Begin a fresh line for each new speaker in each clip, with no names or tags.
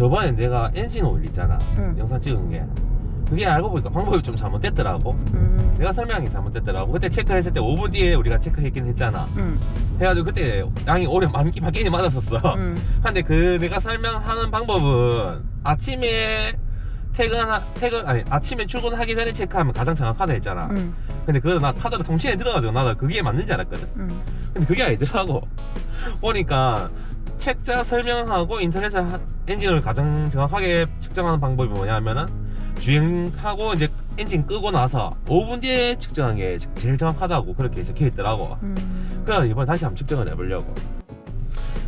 저번에 내가 엔진 오일 있잖아
응.
영상 찍은 게 그게 알고 보니까 방법이 좀 잘못됐더라고
음.
내가 설명이 잘못됐더라고 그때 체크했을 때 5분 뒤에 우리가 체크했긴 했잖아
응.
해가지고 그때 양이 오래 많기 밖에 맞았었어
응.
근데 그 내가 설명하는 방법은 아침에 퇴근 퇴근 아니 아침에 출근하기 전에 체크하면 가장 정확하다 했잖아
응.
근데 그거 나 카드로 통신에 들어가지고 나도 그게 맞는지 알았거든
응.
근데 그게 아니더라고 보니까 책자 설명하고 인터넷에 하- 엔진을 가장 정확하게 측정하는 방법이 뭐냐면은 주행하고 이제 엔진 끄고 나서 5분 뒤에 측정한 게 제일 정확하다고 그렇게 적혀 있더라고
음.
그래서 이번에 다시 한번 측정을 해보려고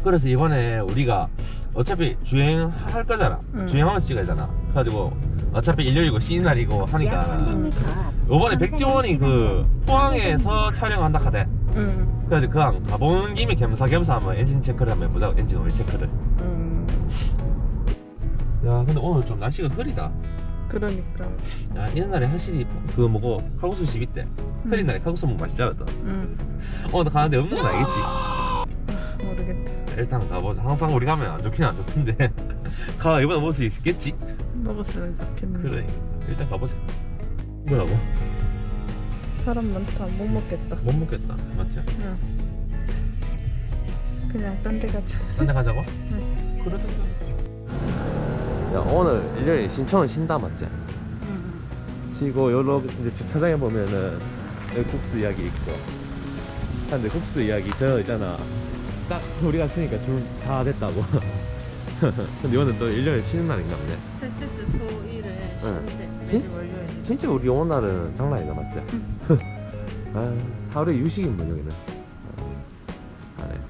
그래서 이번에 우리가 어차피 주행할 거잖아
응.
주행하면서 찍어야 되잖아 그래가지고 어차피 일요일이고 쉬는 날이고 하니까
약 300m 앞.
이번에 백지원이 그 포항에서 촬영한다 하대
응.
그래서 그냥 가보는 김에 겸사겸사 한번 엔진 체크를 한번 해보자 엔진 오일 체크를
응.
야 근데 오늘 좀 날씨가 흐리다
그러니까.
야 이런 날에 확실히 그 뭐고 칼국수 집 있대 흐린 날에 칼국수 먹으면 맛있잖아 또
응.
오늘 가는데 없는 건 알겠지
모르겠다.
일단 가보자 항상 우리 가면 안 좋긴 안 좋던데 가 이번에 먹을 수 있겠지?
먹었으면 좋겠네.
그래 일단 가보자 뭐라고?
사람 많다. 못 먹겠다.
못 먹겠다 맞지?
응. 그냥 딴 데 가자.
딴데 가자고?
응.
그러던가 야 오늘 일요일 신청을 쉰다 맞지?
응.
쉬고 요로 이제 주차장에 보면은 여기 국수 이야기 있고 근데 국수 이야기 저 있잖아 딱 우리 갔으니까 줄 다 됐다고 근데 이거는 또 일요일 쉬는 날인가 보네
셋째 주 토일에 쉬는데
진-
내일 월요일.
진짜 우리 오는 날은 장난 아니다 맞지? 아, 하루에 유식인 뭐 여기는 아, 네.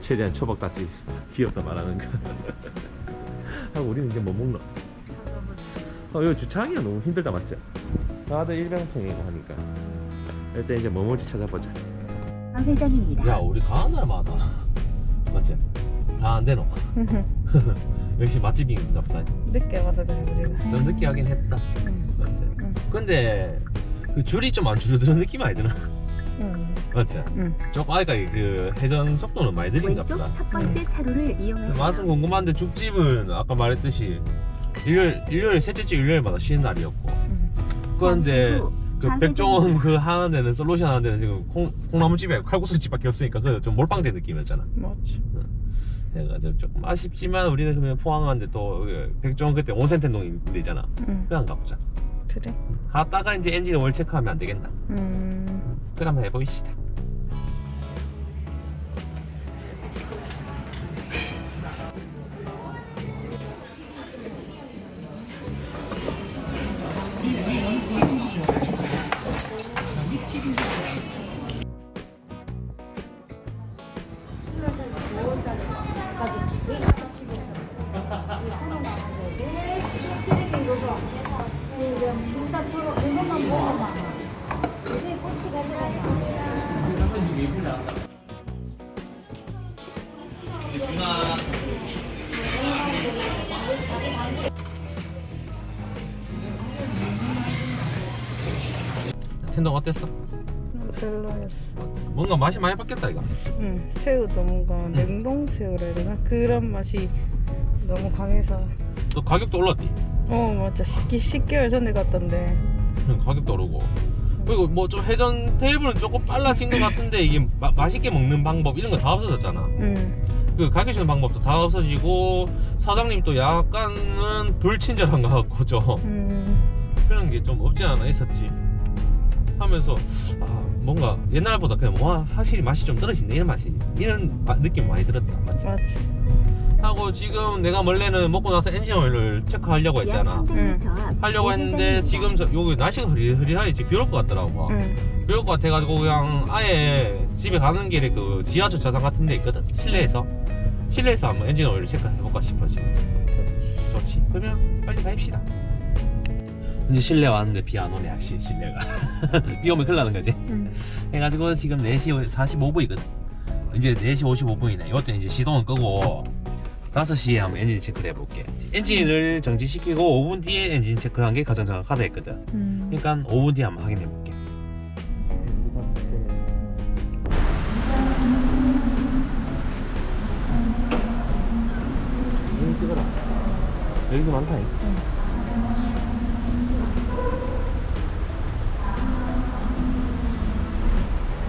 최대한 초박딱지 귀엽다 말하는 거 하고 우리는 이제 뭐 먹노? 어, 여기 주차하기가 너무 힘들다 맞지? 다들 일병통이고 하니까 일단 이제 뭐 뭐지 찾아보자
한 회장입니다.
야 우리 가는 날마다 맞지? 다 안 되노 역시 맛집인가 보다
늦게 와서 그래 우리가.
좀 늦게 하긴 했다
응.
맞지?
응.
근데 그 줄이 좀 안 줄어드는 느낌 아니 드나?
응.
맞지?
응.
조금 아이가 그 회전 속도는 많이 느린가
왼쪽
보다
첫 번째 차로를 이용하세요.
맛은 궁금한데 죽집은 아까 말했듯이 일요일, 일요일 셋째 주 일요일마다 쉬는 날이었고
응.
그런데
잠시 후
그. 백종원 그 하는 데는 솔루션 하는 데는 지금 콩, 콩나무집에 칼국수집밖에 없으니까 그래도 좀 몰빵된 느낌이었잖아
맞지.
그래가지고 조금 아쉽지만 우리는 그러면 포항 가는데 또 여기 백종원 그때 온센텐동 있잖아
응.
그냥 가보자
그래.
갔다가 이제 엔진 오일 체크하면 안 되겠나
음.
그럼 해보시다 텐동 어땠어?
별로였어.
뭔가 맛이 많이 바뀌었다 이거
응. 새우도 뭔가 냉동 새우라 해야 되나? 그런 맛이 너무 강해서.
또 가격도 올랐지
어 맞아. 10, 10개월 전에 갔던데.
응, 가격도 오르고 그리고 뭐 좀 회전 테이블은 조금 빨라진 것 같은데 이게 마- 맛있게 먹는 방법 이런 거 다 없어졌잖아
응.
그 가게 주는 방법도 다 없어지고 사장님 또 약간은 불친절한 것 같고 좀
음.
그런 게 좀 없지 않아 있었지 하면서 아 뭔가 옛날보다 그냥 뭐 확실히 맛이 좀 떨어진다 이런 맛이 이런 마- 느낌 많이 들었다 맞지?
맞지.
하고 지금 내가 원래는 먹고 나서 엔진 오일을 체크하려고
약
했잖아.
300m 앞.
하려고 했는데 지금 저, 여기 날씨가 흐리흐리하지. 비올 것 같더라고.
응.
비올 것 같아가지고 그냥 아예 집에 가는 길에 그 지하 주차장 같은 데 있거든. 실내에서. 실내에서 한번 엔진 오일을 체크해볼까 싶어 지금.
좋지.
좋지. 그러면 빨리 가입시다. 이제 실내 왔는데 비 안 오네 역시 실내가. 비 오면 큰일 나는 거지.
응.
해가지고 지금 4시 45분이거든. 이제 4시 55분이네. 이때 이제 시동은 끄고 5시에 한번 엔진 체크를 해볼게 엔진을 정지시키고 5분 뒤에 엔진 체크한 게 가장 정확하다 했거든
음.
그러니까 5분 뒤에 한번 확인해볼게 여기도 많다. 잉.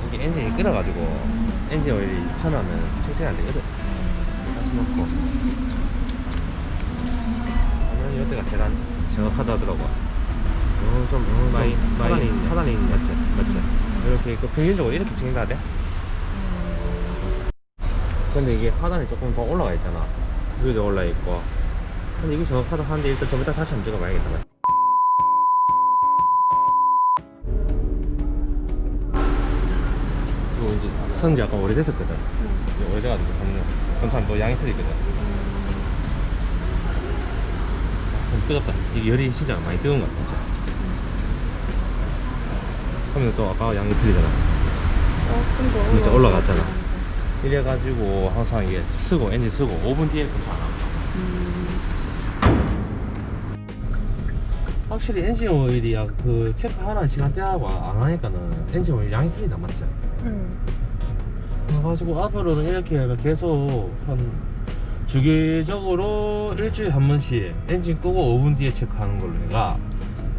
이게 엔진이 끓어가지고 엔진 오일이 처음에는 청진이 안 되거든. 넣고. 하면 이때가 제일 안- 정확하다 하더라고. 어, 좀, 좀
많이- 많이
하단이,
있네.
하단이 맞지? 맞지? 이렇게 그 평균적으로 이렇게 진행돼야 돼? 근데 이게 하단이 조금 더 올라가 있잖아. 위에도 올라 있고. 근데 이게 정확하다 하는데 일단 좀 이따 다시 한번 찍어봐야겠다. 선지 약간 오래됐었거든. 이제 오래돼가지고 한 전참 또 양이 틀리거든. 좀 뜨겁다. 이게 열이 진짜 많이 뜨거운 것 같아. 진짜. 그러면 또 아까 양이 틀리잖아.
더
진짜 올라갔잖아. 이래가지고 항상 이게 쓰고 엔진 쓰고 5분 뒤에 검사 안 하고.
음.
확실히 엔진 오일이 야, 그 체크하는 시간대하고 안 하니까는 엔진 오일 양이 틀리다 맞지?
음.
그래가지고 앞으로는 이렇게 계속 한 주기적으로 일주일에 한 번씩 엔진 끄고 5분 뒤에 체크하는 걸로 내가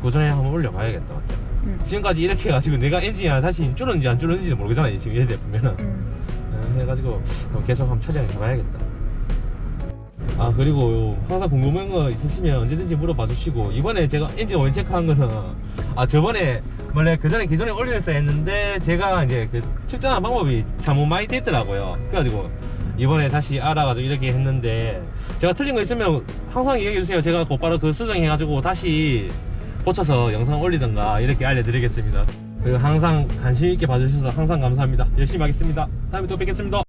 고전에 한번 올려봐야겠다 맞지?
음.
지금까지 이렇게 해가지고 내가 엔진이 다시 줄었는지 안 줄었는지 모르겠잖아 지금 얘들 보면은
음.
어, 해가지고 계속 한번 촬영 해 봐야겠다 아 그리고 항상 궁금한 거 있으시면 언제든지 물어봐 주시고 이번에 제가 엔진 오일 체크한 거는 아 저번에 원래 그 전에 기존에 올렸어야 했는데 제가 이제 그 측정한 방법이 잘못 많이 됐더라고요. 그래가지고 이번에 다시 알아가지고 이렇게 했는데 제가 틀린 거 있으면 항상 얘기해 주세요. 제가 곧바로 그 수정해 가지고 다시 고쳐서 영상 올리던가 이렇게 알려드리겠습니다. 그리고 항상 관심 있게 봐주셔서 항상 감사합니다. 열심히 하겠습니다. 다음에 또 뵙겠습니다